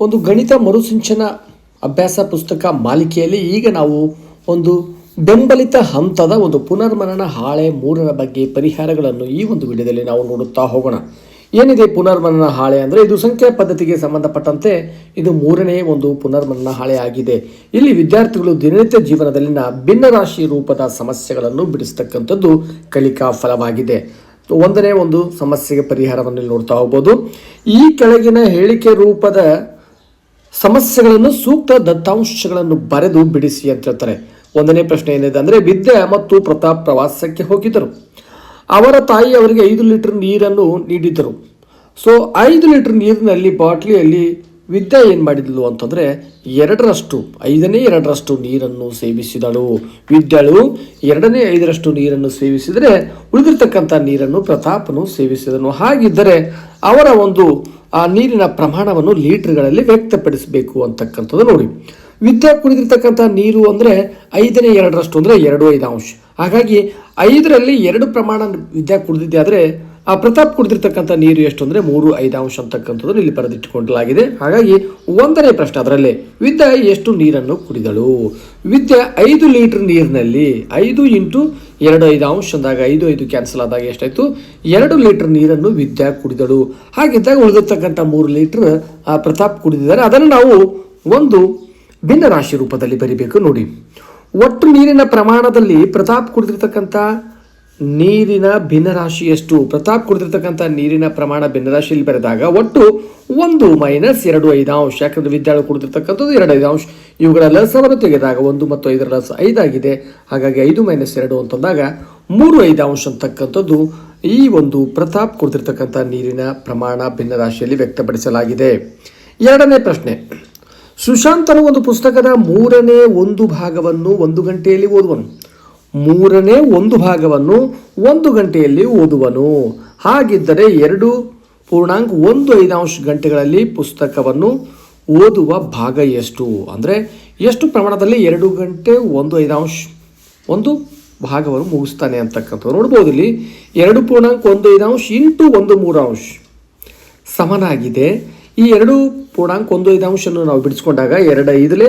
ಒಂದು ಗಣಿತ ಮರುಸಿಂಚನ ಅಭ್ಯಾಸ ಪುಸ್ತಕ ಮಾಲಿಕೆಯಲ್ಲಿ ಈಗ ನಾವು ಒಂದು ಬೆಂಬಲಿತ ಹಂತದ ಒಂದು ಪುನರ್ಮನನ ಹಾಳೆ ಮೂರರ ಬಗ್ಗೆ ಪರಿಹಾರಗಳನ್ನು ಈ ಒಂದು ವಿಡಿಯೋದಲ್ಲಿ ನಾವು ನೋಡುತ್ತಾ ಹೋಗೋಣ. ಏನಿದೆ ಪುನರ್ಮನನ ಹಾಳೆ ಅಂದರೆ? ಇದು ಸಂಖ್ಯಾ ಪದ್ಧತಿಗೆ ಸಂಬಂಧಪಟ್ಟಂತೆ ಇದು ಮೂರನೇ ಒಂದು ಪುನರ್ಮನನ ಹಾಳೆ ಆಗಿದೆ. ಇಲ್ಲಿ ವಿದ್ಯಾರ್ಥಿಗಳು ದಿನನಿತ್ಯ ಜೀವನದಲ್ಲಿನ ಭಿನ್ನರಾಶಿ ರೂಪದ ಸಮಸ್ಯೆಗಳನ್ನು ಬಿಡಿಸ್ತಕ್ಕಂಥದ್ದು ಕಲಿಕಾ ಫಲವಾಗಿದೆ. ಒಂದನೇ ಒಂದು ಸಮಸ್ಯೆಗೆ ಪರಿಹಾರವನ್ನು ನೋಡ್ತಾ ಹೋಗ್ಬೋದು. ಈ ಕೆಳಗಿನ ಹೇಳಿಕೆ ರೂಪದ ಸಮಸ್ಯೆಗಳನ್ನು ಸೂಕ್ತ ದತ್ತಾಂಶಗಳನ್ನು ಬರೆದು ಬಿಡಿಸಿ ಅಂತ ಹೇಳ್ತಾರೆ. ಒಂದನೇ ಪ್ರಶ್ನೆ ಏನಿದೆ ಅಂದರೆ, ವಿದ್ಯಾ ಮತ್ತು ಪ್ರತಾಪ್ ಪ್ರವಾಸಕ್ಕೆ ಹೋಗಿದ್ದರು. ಅವರ ತಾಯಿ ಅವರಿಗೆ ಐದು ಲೀಟರ್ ನೀರನ್ನು ನೀಡಿದ್ದರು. ಸೊ ಐದು ಲೀಟರ್ ನೀರಿನಲ್ಲಿ ಬಾಟ್ಲಿಯಲ್ಲಿ ವಿದ್ಯಾ ಏನು ಮಾಡಿದ್ಲು ಅಂತಂದರೆ ಎರಡರಷ್ಟು, ಐದನೇ ಎರಡರಷ್ಟು ನೀರನ್ನು ಸೇವಿಸಿದಳು. ವಿದ್ಯಳು ಎರಡನೇ ಐದರಷ್ಟು ನೀರನ್ನು ಸೇವಿಸಿದರೆ ಉಳಿದಿರ್ತಕ್ಕಂಥ ನೀರನ್ನು ಪ್ರತಾಪನು ಸೇವಿಸಿದನು. ಹಾಗಿದ್ದರೆ ಅವರ ಒಂದು, ಆ ನೀರಿನ ಪ್ರಮಾಣವನ್ನು ಲೀಟರ್ಗಳಲ್ಲಿ ವ್ಯಕ್ತಪಡಿಸಬೇಕು ಅಂತಕ್ಕಂಥದ್ದು ನೋಡಿ. ವಿದ್ಯಾ ಕುಡಿದಿರ್ತಕ್ಕಂಥ ನೀರು ಅಂದರೆ ಐದನೇ ಎರಡರಷ್ಟು ಅಂದರೆ ಎರಡು ಐದು ಅಂಶ. ಹಾಗಾಗಿ ಐದರಲ್ಲಿ ಎರಡು ಪ್ರಮಾಣ ವಿದ್ಯಾ ಕುಡಿದಿದ್ದೆ ಆದರೆ ಆ ಪ್ರತಾಪ್ ಕುಡಿದಿರ್ತಕ್ಕಂಥ ನೀರು ಎಷ್ಟು ಅಂದರೆ ಮೂರು ಅಂಶ ಅಂತಕ್ಕಂಥದ್ದು ಇಲ್ಲಿ ಬರೆದಿಟ್ಟುಕೊಂಡಲಾಗಿದೆ. ಹಾಗಾಗಿ ಒಂದನೇ ಪ್ರಶ್ನೆ ಅದರಲ್ಲಿ, ವಿದ್ಯಾ ಎಷ್ಟು ನೀರನ್ನು ಕುಡಿದಳು? ವಿದ್ಯಾ ಐದು ಲೀಟರ್ ನೀರಿನಲ್ಲಿ ಐದು ಇಂಟು ಎರಡು ಐದು ಅಂಶ ಅಂದಾಗ ಐದು ಐದು ಕ್ಯಾನ್ಸಲ್ ಆದಾಗ ಎಷ್ಟಾಯಿತು? ಎರಡು ಲೀಟರ್ ನೀರನ್ನು ವಿದ್ಯಾ ಕುಡಿದಳು. ಹಾಗಿದ್ದಾಗ ಉಳಿದಿರ್ತಕ್ಕಂಥ ಮೂರು ಲೀಟರ್ ಆ ಪ್ರತಾಪ್ ಕುಡಿದಿದ್ದಾರೆ. ಅದನ್ನು ನಾವು ಒಂದು ಭಿನ್ನ ರಾಶಿ ರೂಪದಲ್ಲಿ ಬರಿಬೇಕು ನೋಡಿ. ಒಟ್ಟು ನೀರಿನ ಪ್ರಮಾಣದಲ್ಲಿ ಪ್ರತಾಪ್ ಕುಡಿದಿರ್ತಕ್ಕಂಥ ನೀರಿನ ಭಿನ್ನರಾಶಿ ಎಷ್ಟು ಪ್ರತಾಪ್ ಕುಡಿದಿರ್ತಕ್ಕಂಥ ನೀರಿನ ಪ್ರಮಾಣ ಭಿನ್ನರಾಶಿಯಲ್ಲಿ ಬರೆದಾಗ ಒಟ್ಟು ಒಂದು ಮೈನಸ್ ಎರಡು ಐದಾಂಶ. ಯಾಕಂದ್ರೆ ವಿದ್ಯಾಳು ಕುಡಿದಿರ್ತಕ್ಕಂಥದ್ದು ಎರಡು ಐದಾಂಶ. ಇವುಗಳ ಲಸವನ್ನು ತೆಗೆದಾಗ ಒಂದು ಮತ್ತು ಐದರ ಲಸ ಐದಾಗಿದೆ. ಹಾಗಾಗಿ ಐದು ಮೈನಸ್ ಎರಡು ಅಂತಂದಾಗ ಮೂರು ಐದಾಂಶ ಅಂತಕ್ಕಂಥದ್ದು ಈ ಒಂದು ಪ್ರತಾಪ್ ಕುಡಿದಿರ್ತಕ್ಕಂಥ ನೀರಿನ ಪ್ರಮಾಣ ಭಿನ್ನರಾಶಿಯಲ್ಲಿ ವ್ಯಕ್ತಪಡಿಸಲಾಗಿದೆ. ಎರಡನೇ ಪ್ರಶ್ನೆ. ಸುಶಾಂತನು ಒಂದು ಪುಸ್ತಕದ ಮೂರನೇ ಒಂದು ಭಾಗವನ್ನು ಒಂದು ಗಂಟೆಯಲ್ಲಿ ಓದುವನು. ಮೂರನೇ ಒಂದು ಭಾಗವನ್ನು ಒಂದು ಗಂಟೆಯಲ್ಲಿ ಓದುವನು. ಹಾಗಿದ್ದರೆ ಎರಡು ಪೂರ್ಣಾಂಕ ಒಂದು ಐದಾಂಶ ಗಂಟೆಗಳಲ್ಲಿ ಪುಸ್ತಕವನ್ನು ಓದುವ ಭಾಗ ಎಷ್ಟು? ಅಂದರೆ ಎಷ್ಟು ಪ್ರಮಾಣದಲ್ಲಿ ಎರಡು ಗಂಟೆ ಒಂದು ಐದಾಂಶ ಒಂದು ಭಾಗವನ್ನು ಮುಗಿಸ್ತಾನೆ ಅಂತಕ್ಕಂಥದ್ದು ನೋಡ್ಬೋದು ಇಲ್ಲಿ. ಎರಡು ಪೂರ್ಣಾಂಕ ಒಂದು ಐದಾಂಶ ಇಂಟು ಒಂದು ಮೂರಾಂಶ ಸಮನಾಗಿದೆ. ಈ ಎರಡು ಪೂರ್ಣಾಂಕ ಒಂದು ಐದಾಂಶವನ್ನು ನಾವು ಬಿಡಿಸ್ಕೊಂಡಾಗ ಎರಡು ಐದಲೇ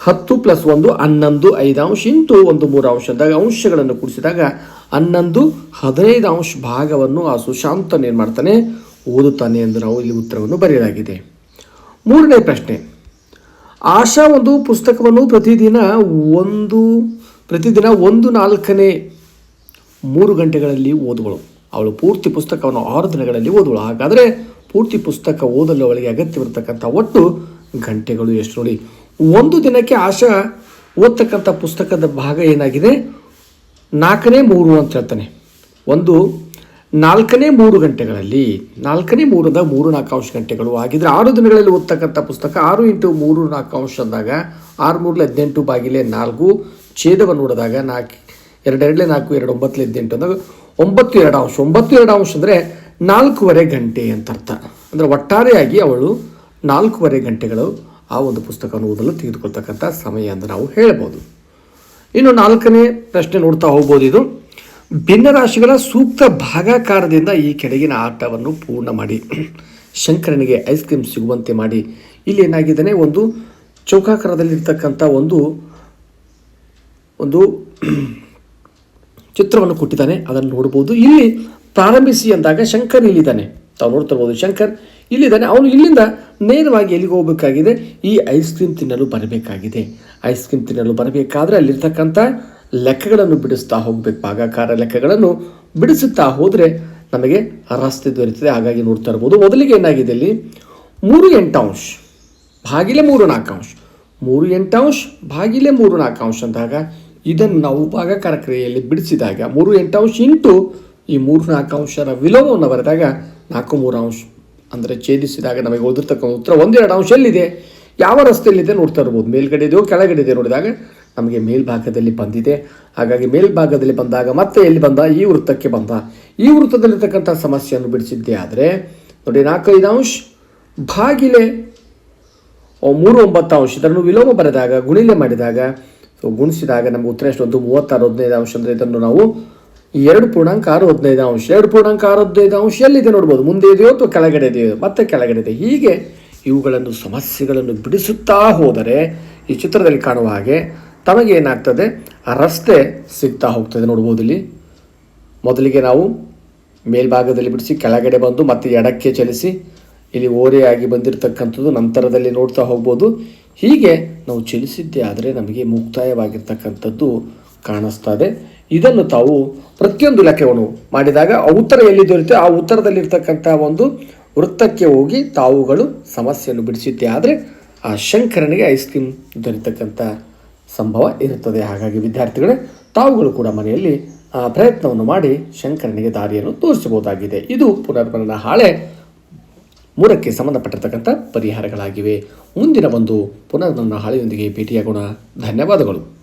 ಹತ್ತು ಪ್ಲಸ್ ಒಂದು ಹನ್ನೊಂದು ಐದು ಅಂಶ ಇಂಟು ಒಂದು ಮೂರು ಅಂಶದಾಗ ಅಂಶಗಳನ್ನು ಕೂಡಿಸಿದಾಗ ಹನ್ನೊಂದು ಹದಿನೈದು ಅಂಶ ಭಾಗವನ್ನು ಆ ಸುಶಾಂತ ಏನು ಮಾಡ್ತಾನೆ? ಓದುತ್ತಾನೆ ಎಂದು ನಾವು ಇಲ್ಲಿ ಉತ್ತರವನ್ನು ಬರೆಯಲಾಗಿದೆ. ಮೂರನೇ ಪ್ರಶ್ನೆ. ಆಶಾ ಒಂದು ಪುಸ್ತಕವನ್ನು ಪ್ರತಿದಿನ ಒಂದು ಪ್ರತಿದಿನ ಒಂದು ನಾಲ್ಕನೇ ಮೂರು ಗಂಟೆಗಳಲ್ಲಿ ಓದುವಳು. ಅವಳು ಪೂರ್ತಿ ಪುಸ್ತಕವನ್ನು ಆರು ದಿನಗಳಲ್ಲಿ ಓದುವಳು. ಹಾಗಾದರೆ ಪೂರ್ತಿ ಪುಸ್ತಕ ಓದಲು ಅವಳಿಗೆ ಅಗತ್ಯವಿರತಕ್ಕಂಥ ಒಟ್ಟು ಗಂಟೆಗಳು ಎಷ್ಟು ನೋಡಿ? ಒಂದು ದಿನಕ್ಕೆ ಆಶಾ ಓದ್ತಕ್ಕಂಥ ಪುಸ್ತಕದ ಭಾಗ ಏನಾಗಿದೆ? ನಾಲ್ಕನೇ ಮೂರು ಅಂತ ಹೇಳ್ತಾನೆ. ಒಂದು, ನಾಲ್ಕನೇ ಮೂರು ಗಂಟೆಗಳಲ್ಲಿ, ನಾಲ್ಕನೇ ಮೂರದ ಮೂರು ನಾಲ್ಕಾಂಶ ಗಂಟೆಗಳು ಆಗಿದ್ರೆ ಆರು ದಿನಗಳಲ್ಲಿ ಓದ್ತಕ್ಕಂಥ ಪುಸ್ತಕ ಆರು ಇಂಟು ಮೂರು ನಾಲ್ಕು ಅಂಶ ಅಂದಾಗ ಆರು ಮೂರಲೆ ಹದಿನೆಂಟು ಬಾಗಿಲೆ ನಾಲ್ಕು ಛೇದವನ್ನು ನೋಡಿದಾಗ ನಾಲ್ಕು, ಎರಡೆರಡಲೆ ನಾಲ್ಕು ಎರಡು ಒಂಬತ್ತಲೆ ಹದಿನೆಂಟು ಅಂದಾಗ ಒಂಬತ್ತು ಎರಡು ಅಂಶ. ಒಂಬತ್ತು ಎರಡು ಅಂಶ ಅಂದರೆ ನಾಲ್ಕೂವರೆ ಗಂಟೆ ಅಂತ ಅರ್ಥ. ಅಂದರೆ ಒಟ್ಟಾರೆಯಾಗಿ ಅವಳು ನಾಲ್ಕೂವರೆ ಗಂಟೆಗಳು ಆ ಒಂದು ಪುಸ್ತಕವನ್ನು ಓದಲು ತೆಗೆದುಕೊಳ್ತಕ್ಕಂಥ ಸಮಯ ಅಂತ ನಾವು ಹೇಳ್ಬೋದು. ಇನ್ನು ನಾಲ್ಕನೇ ಪ್ರಶ್ನೆ ನೋಡ್ತಾ ಹೋಗ್ಬೋದು ಇದು. ಭಿನ್ನರಾಶಿಗಳ ಸೂಕ್ತ ಭಾಗಾಕಾರದಿಂದ ಈ ಕೆಳಗಿನ ಆಟವನ್ನು ಪೂರ್ಣ ಮಾಡಿ. ಶಂಕರನಿಗೆ ಐಸ್ ಕ್ರೀಮ್ ಸಿಗುವಂತೆ ಮಾಡಿ. ಇಲ್ಲಿ ಏನಾಗಿದ್ದಾನೆ, ಒಂದು ಚೌಕಾಕಾರದಲ್ಲಿರ್ತಕ್ಕಂಥ ಒಂದು ಒಂದು ಚಿತ್ರವನ್ನು ಕೊಟ್ಟಿದ್ದಾನೆ, ಅದನ್ನು ನೋಡ್ಬೋದು. ಇಲ್ಲಿ ಪ್ರಾರಂಭಿಸಿ ಅಂದಾಗ ಶಂಕರ್ ಇಲ್ಲಿದ್ದಾನೆ. ತಾವು ನೋಡ್ತಾ ಇರ್ಬೋದು, ಶಂಕರ್ ಇಲ್ಲಿದ್ದಾನೆ. ಅವನು ಇಲ್ಲಿಂದ ನೇರವಾಗಿ ಎಲ್ಲಿಗೆ ಹೋಗಬೇಕಾಗಿದೆ? ಈ ಐಸ್ ಕ್ರೀಮ್ ತಿನ್ನಲು ಬರಬೇಕಾಗಿದೆ. ಐಸ್ ಕ್ರೀಮ್ ತಿನ್ನಲು ಬರಬೇಕಾದ್ರೆ ಅಲ್ಲಿರ್ತಕ್ಕಂಥ ಲೆಕ್ಕಗಳನ್ನು ಬಿಡಿಸ್ತಾ ಹೋಗ್ಬೇಕು. ಭಾಗಾಕಾರ ಲೆಕ್ಕಗಳನ್ನು ಬಿಡಿಸುತ್ತಾ ಹೋದರೆ ನಮಗೆ ರಸ್ತೆ ದೊರೆಯುತ್ತದೆ. ಹಾಗಾಗಿ ನೋಡ್ತಾ ಇರ್ಬೋದು. ಮೊದಲಿಗೆ ಏನಾಗಿದೆ ಇಲ್ಲಿ? ಮೂರು ಎಂಟಾಂಶ ಭಾಗಿಲೆ ಮೂರು ನಾಲ್ಕಾಂಶ. ಮೂರು ಎಂಟಾಂಶ ಭಾಗಿಲೆ ಮೂರು ನಾಲ್ಕಾಂಶ ಅಂದಾಗ ಇದನ್ನು ನಾವು ಭಾಗಾಕಾರ ಕ್ರಿಯೆಯಲ್ಲಿ ಬಿಡಿಸಿದಾಗ ಮೂರು ಎಂಟಾಂಶ ಇಂಟು ಈ ಮೂರು ನಾಲ್ಕಾಂಶರ ವಿಲೋಮವನ್ನು ಬರೆದಾಗ ನಾಲ್ಕು ಮೂರು ಅಂಶ ಅಂದರೆ ಛೇದಿಸಿದಾಗ ನಮಗೆ ಓದಿರ್ತಕ್ಕಂಥ ಉತ್ತರ ಒಂದೆರಡು ಅಂಶ ಎಲ್ಲಿದೆ? ಯಾವ ರಸ್ತೆಯಲ್ಲಿದೆ ನೋಡ್ತಾ ಇರ್ಬೋದು. ಮೇಲ್ಗಡೆ ಇದೆಯೋ ಕೆಳಗಡೆ ಇದೆ ನೋಡಿದಾಗ ನಮಗೆ ಮೇಲ್ಭಾಗದಲ್ಲಿ ಬಂದಿದೆ. ಹಾಗಾಗಿ ಮೇಲ್ಭಾಗದಲ್ಲಿ ಬಂದಾಗ ಮತ್ತೆ ಎಲ್ಲಿ ಬಂದ? ಈ ವೃತ್ತಕ್ಕೆ ಬಂದ. ಈ ವೃತ್ತದಲ್ಲಿರ್ತಕ್ಕಂಥ ಸಮಸ್ಯೆಯನ್ನು ಬಿಡಿಸಿದ್ದೆ ಆದರೆ ನೋಡಿ ನಾಲ್ಕೈದು ಅಂಶ. ಬಾಗಿಲೆ ಮೂರು ಒಂಬತ್ತು ಅಂಶ. ಇದನ್ನು ವಿಲೋಮ ಬರೆದಾಗ, ಗುಣಿಲೆ ಮಾಡಿದಾಗ, ಸೊ ಗುಣಿಸಿದಾಗ ನಮಗೆ ಉತ್ತರ ಎಷ್ಟು ಮೂವತ್ತಾರು, ಹದಿನೈದು ಅಂಶ. ಅಂದರೆ ಇದನ್ನು ನಾವು ಎರಡು ಪೂರ್ಣಾಂಕ ಆರು ಹದಿನೈದು ಅಂಶ ಎರಡು ಪೂರ್ಣಾಂಕ ಆರು ಹದಿನೈದು ಅಂಶ ಎಲ್ಲಿದೆ ನೋಡ್ಬೋದು? ಮುಂದೆ ಇದೆಯೋ ಅಥವಾ ಕೆಳಗಡೆ ಇದೆಯೋ? ಮತ್ತೆ ಕೆಳಗಡೆ ಇದೆ. ಹೀಗೆ ಇವುಗಳನ್ನು, ಸಮಸ್ಯೆಗಳನ್ನು ಬಿಡಿಸುತ್ತಾ ಹೋದರೆ ಈ ಚಿತ್ರದಲ್ಲಿ ಕಾಣುವ ಹಾಗೆ ತಮಗೆ ಏನಾಗ್ತದೆ? ಆ ರಸ್ತೆ ಸಿಗ್ತಾ ಹೋಗ್ತದೆ ನೋಡ್ಬೋದು ಇಲ್ಲಿ. ಮೊದಲಿಗೆ ನಾವು ಮೇಲ್ಭಾಗದಲ್ಲಿ ಬಿಡಿಸಿ, ಕೆಳಗಡೆ ಬಂದು ಮತ್ತೆ ಎಡಕ್ಕೆ ಚಲಿಸಿ, ಇಲ್ಲಿ ಓರೆಯಾಗಿ ಬಂದಿರತಕ್ಕಂಥದ್ದು ನಂತರದಲ್ಲಿ ನೋಡ್ತಾ ಹೋಗ್ಬೋದು. ಹೀಗೆ ನಾವು ಚಲಿಸಿದ್ದೇ ಆದರೆ ನಮಗೆ ಮುಕ್ತಾಯವಾಗಿರ್ತಕ್ಕಂಥದ್ದು ಕಾಣಿಸ್ತದೆ ಇದನ್ನು ತಾವು ಪ್ರತಿಯೊಂದು ಲೆಕ್ಕವನ್ನು ಮಾಡಿದಾಗ ಆ ಉತ್ತರ ಎಲ್ಲಿ ದೊರೆಯುತ್ತೆ ಆ ಉತ್ತರದಲ್ಲಿರ್ತಕ್ಕಂಥ ಒಂದು ವೃತ್ತಕ್ಕೆ ಹೋಗಿ ತಾವುಗಳು ಸಮಸ್ಯೆಯನ್ನು ಬಿಡಿಸುತ್ತೆ ಆದರೆ ಆ ಶಂಕರನಿಗೆ ಐಸ್ ಕ್ರೀಮ್ ದೊರೆತಕ್ಕಂಥ ಸಂಭವ ಇರುತ್ತದೆ. ಹಾಗಾಗಿ ವಿದ್ಯಾರ್ಥಿಗಳೇ ತಾವುಗಳು ಕೂಡ ಮನೆಯಲ್ಲಿ ಆ, ಪ್ರಯತ್ನವನ್ನು ಮಾಡಿ ಶಂಕರನಿಗೆ ದಾರಿಯನ್ನು ತೋರಿಸಬಹುದಾಗಿದೆ. ಇದು ಪುನರ್ಮನನ ಹಾಳೆ. ಮೂರಕ್ಕೆ ಸಂಬಂಧಪಟ್ಟಿರ್ತಕ್ಕಂಥ ಪರಿಹಾರಗಳಾಗಿವೆ. ಮುಂದಿನ ಒಂದು ಪುನರ್ಮನನ ಹಾಳೆಯೊಂದಿಗೆ ಭೇಟಿಯಾಗೋಣ. ಧನ್ಯವಾದಗಳು.